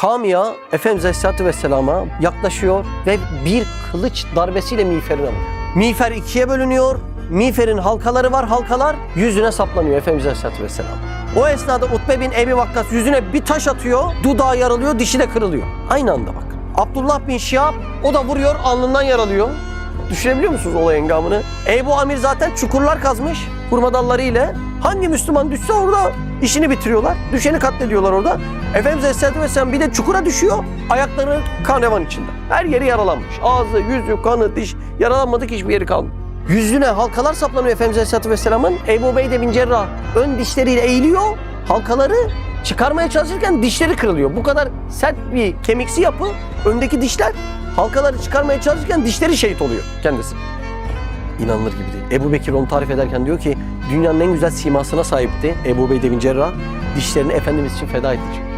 Kamia Efendimiz Aleyhisselatü Vesselam'a yaklaşıyor ve bir kılıç darbesiyle miğferini alıyor. Miğfer ikiye bölünüyor. Miğferin halkaları var. Halkalar yüzüne saplanıyor Efendimiz Aleyhisselatü Vesselam. O esnada Utbe bin Ebi Vakkas yüzüne bir taş atıyor. Dudağı yaralıyor, dişi de kırılıyor. Aynı anda bak. Abdullah bin Şihab o da vuruyor, alnından yaralıyor. Düşünebiliyor musunuz olay engamını? Ebu Amir zaten çukurlar kazmış hurma dalları ile. Hangi Müslüman düşse orada işini bitiriyorlar. Düşeni katlediyorlar orada. Efendimiz Aleyhisselatü Vesselam bir de çukura düşüyor. Ayakları kan revan içinde. Her yeri yaralanmış. Ağzı, yüzü, kanı, diş yaralanmadık hiçbir yeri kalmadı. Yüzüne halkalar saplanıyor Efendimiz Aleyhisselatü Vesselam'ın. Ebu Beyde bin Cerrah ön dişleriyle eğiliyor. Halkaları çıkarmaya çalışırken dişleri kırılıyor. Bu kadar sert bir kemiksi yapı. Öndeki dişler halkaları çıkarmaya çalışırken dişleri şehit oluyor kendisi. İnanılır gibi değil. Ebu Bekir onu tarif ederken diyor ki dünyanın en güzel simasına sahipti Ebu Beyde bin Cerrah. Dişlerini Efendimiz için feda etti.